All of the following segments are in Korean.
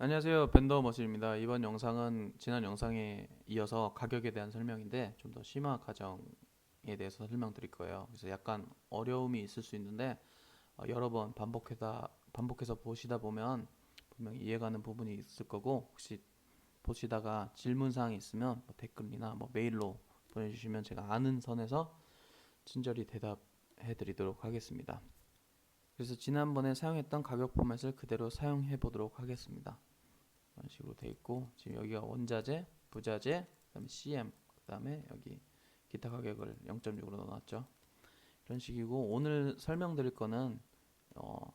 안녕하세요. 벤더 머신입니다. 이번 영상은 지난 영상에 이어서 가격에 대한 설명인데 좀 더 심화 가정에 대해서 설명드릴 거예요. 그래서 약간 어려움이 있을 수 있는데 어, 여러 번 반복해다 반복해서 보시다 보면 분명히 이해가는 부분이 있을 거고 혹시 보시다가 질문 사항이 있으면 뭐 댓글이나 뭐 메일로 보내주시면 제가 아는 선에서 친절히 대답해 드리도록 하겠습니다. 그래서 지난번에 사용했던 가격 포맷을 그대로 사용해 보도록 하겠습니다. 이런 식으로 돼 있고 지금 여기가 원자재, 부자재, 그다음에 CM, 그다음에 여기 기타 가격을 0.6으로 넣어놨죠. 이런 식이고 오늘 설명드릴 거는 어,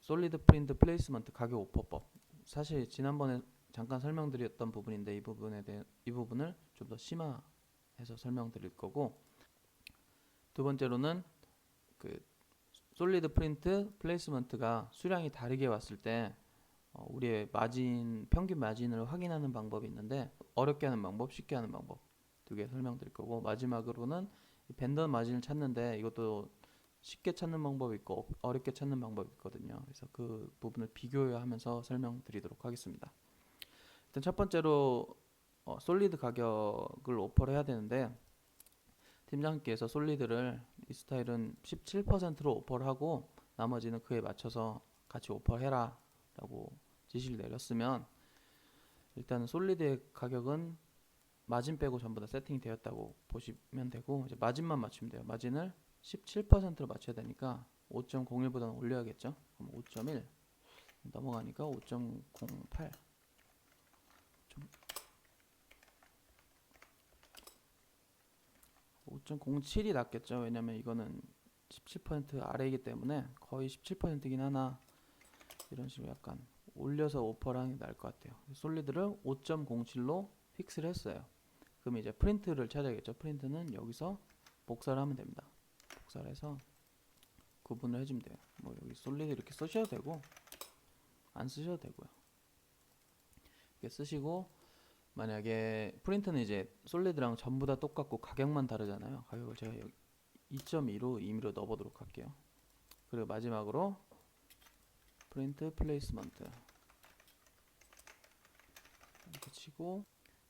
솔리드 프린트 플레이스먼트 가격 오퍼법. 사실 지난번에 잠깐 설명드렸던 부분인데 이 부분에 대해 이 부분을 좀 더 심화해서 설명드릴 거고 두 번째로는 그 솔리드 프린트 플레이스먼트가 수량이 다르게 왔을 때 어, 우리의 마진 평균 마진을 확인하는 방법이 있는데 어렵게 하는 방법, 쉽게 하는 방법 두 개 설명드릴 거고 마지막으로는 이 벤더 마진을 찾는데 이것도 쉽게 찾는 방법이 있고 어- 어렵게 찾는 방법이 있거든요. 그래서 그 부분을 비교하면서 설명드리도록 하겠습니다. 일단 첫 번째로 어, 솔리드 가격을 오퍼를 해야 되는데 팀장님께서 솔리드를 이 스타일은 17%로 오퍼를 하고 나머지는 그에 맞춰서 같이 오퍼를 해라 라고 지시를 내렸으면 일단 솔리드의 가격은 마진 빼고 전부 다 세팅이 되었다고 보시면 되고 이제 마진만 맞추면 돼요. 마진을 17%로 맞춰야 되니까 5.01보다는 올려야겠죠. 그럼 5.1 넘어가니까 5.08 5.07이 낫겠죠. 왜냐면 이거는 17% 아래이기 때문에 거의 17%이긴 하나 이런 식으로 약간 올려서 오퍼를 하는 게 나을 것 같아요. 솔리드를 5.07로 픽스를 했어요. 그럼 이제 프린트를 찾아야겠죠. 프린트는 여기서 복사를 하면 됩니다. 복사를 해서 구분을 해주면 돼요. 뭐 여기 솔리드 이렇게 쓰셔도 되고 안 쓰셔도 되고요. 이렇게 쓰시고 만약에 프린트는 이제 솔리드랑 전부 다 똑같고 가격만 다르잖아요. 가격을 제가 여기 2.2로 임의로 넣어보도록 할게요. 그리고 마지막으로 프린트 플레이스먼트 이렇게 치고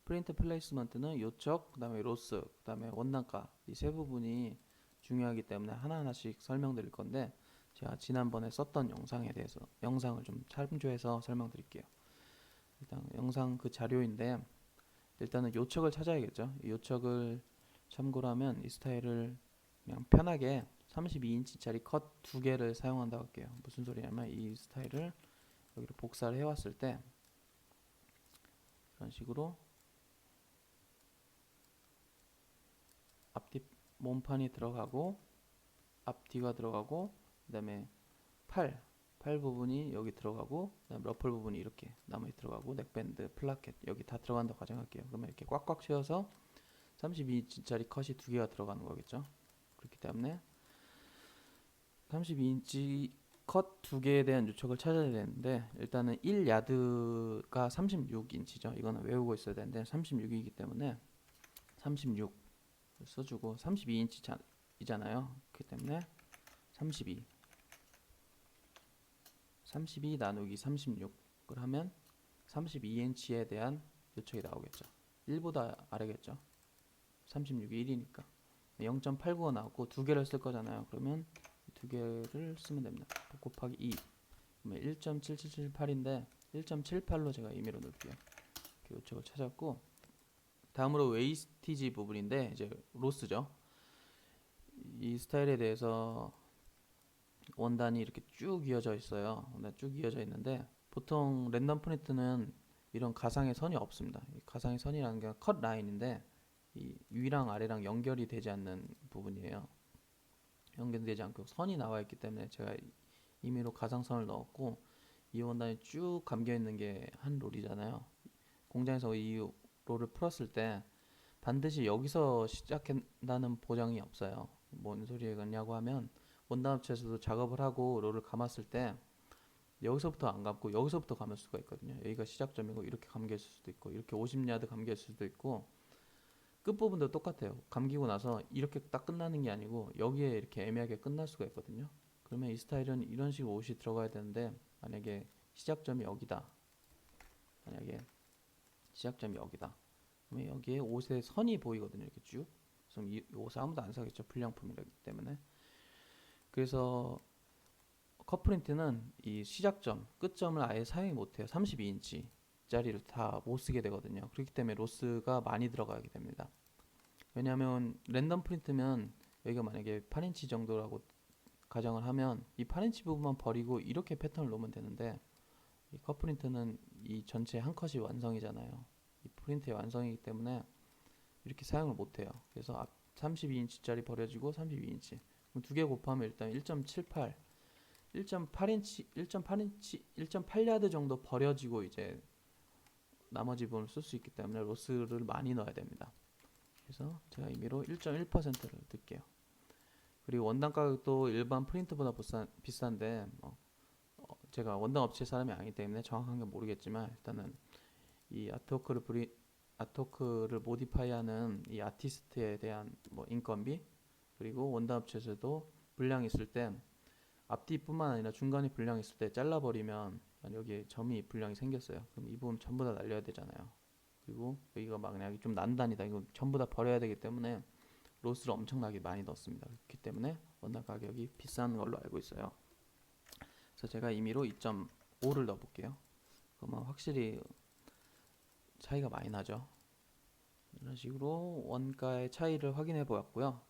프린트 플레이스먼트는 요척 그다음에 로스 그 다음에 원단가 이 세 부분이 중요하기 때문에 하나하나씩 설명드릴 건데 제가 지난번에 썼던 영상에 대해서 영상을 좀 참조해서 설명드릴게요. 일단 영상 그 자료인데 일단은 요척을 찾아야겠죠. 이 요척을 참고로 하면 이 스타일을 그냥 편하게 32인치짜리 컷 두 개를 사용한다고 할게요. 무슨 소리냐면 이 스타일을 여기로 복사를 해왔을 때 이런 식으로 앞뒤 몸판이 들어가고 앞뒤가 들어가고 그 다음에 팔, 팔 부분이 여기 들어가고 그다음에 러플 부분이 이렇게 나머지 들어가고 넥밴드, 플라켓 여기 다 들어간다고 가정할게요. 그러면 이렇게 꽉꽉 채워서 32인치짜리 컷이 두 개가 들어가는 거겠죠. 그렇기 때문에 32인치 컷 두 개에 대한 요청을 찾아야 되는데 일단은 1야드가 36인치죠. 이거는 외우고 있어야 되는데 36이기 때문에 36 써주고 32인치이잖아요. 그렇기 때문에 32 32 나누기 36을 하면 32인치에 대한 요청이 나오겠죠. 1보다 아래겠죠. 36이 1이니까 0.89가 나오고 두 개를 쓸 거잖아요. 그러면 이 두 개를 쓰면 됩니다. 곱하기 2 그러면 1.7778인데 1.78로 제가 임의로 넣을게요. 요청을 찾았고 다음으로 웨이스티지 부분인데 이제 로스죠. 이 스타일에 대해서 원단이 이렇게 쭉 이어져 있어요. 원단 쭉 이어져 있는데 보통 랜덤 프린트는 이런 가상의 선이 없습니다. 이 가상의 선이라는 게 컷 라인인데 이 위랑 아래랑 연결이 되지 않는 부분이에요. 연결되지 않고 선이 나와 있기 때문에 제가 임의로 가상선을 넣었고 이 원단이 쭉 감겨 있는 게 한 롤이잖아요. 공장에서 이 롤을 풀었을 때 반드시 여기서 시작한다는 보장이 없어요. 뭔 소리냐고 하면 원단 업체에서도 작업을 하고 롤을 감았을 때 여기서부터 안 감고 여기서부터 감을 수가 있거든요. 여기가 시작점이고 이렇게 감겨 있을 수도 있고 이렇게 50야드 감겨 있을 수도 있고 끝부분도 똑같아요. 감기고 나서 이렇게 딱 끝나는 게 아니고 여기에 이렇게 애매하게 끝날 수가 있거든요. 그러면 이 스타일은 이런 식으로 옷이 들어가야 되는데 만약에 시작점이 여기다. 만약에 시작점이 여기다. 그러면 여기에 옷에 선이 보이거든요. 이렇게 쭉. 그럼 이, 이 옷을 아무도 안 사겠죠. 불량품이기 때문에. 그래서 컷프린트는 이 시작점, 끝점을 아예 사용이 못해요. 32인치 짜리를 다 못 쓰게 되거든요. 그렇기 때문에 로스가 많이 들어가게 됩니다. 왜냐하면 랜덤 프린트면 여기가 만약에 8인치 정도라고 가정을 하면 이 8인치 부분만 버리고 이렇게 패턴을 놓으면 되는데 이 컷 프린트는 이 전체 한 컷이 완성이잖아요. 이 프린트의 완성이기 때문에 이렇게 사용을 못해요. 그래서 앞 32인치짜리 버려지고 32인치 두 개 곱하면 일단 1.78 1.8인치 1.8인치 1.8야드 정도 버려지고 이제 나머지 부분을 쓸 수 있기 때문에 로스를 많이 넣어야 됩니다. 그래서 제가 임의로 1.1%를 뜰게요. 그리고 원단 가격도 일반 프린트보다 비싼, 비싼 데 어, 어, 제가 원단 업체 사람이 아니기 때문에 정확한 건 모르겠지만 일단은 이 아트워크를 브리, 아트워크를 모디파이하는 이 아티스트에 대한 뭐 인건비 그리고 원단 업체에서도 불량이 있을 때 앞뒤뿐만 아니라 중간에 불량이 있을 때 잘라버리면 여기 점이 불량이 생겼어요. 그럼 이 부분 전부 다 날려야 되잖아요. 그리고 여기가 만약에 좀 난단이다. 이거 전부 다 버려야 되기 때문에 로스를 엄청나게 많이 넣었습니다. 그렇기 때문에 원단 가격이 비싼 걸로 알고 있어요. 그래서 제가 임의로 2.5를 넣어볼게요. 그러면 확실히 차이가 많이 나죠. 이런 식으로 원가의 차이를 확인해 보았고요.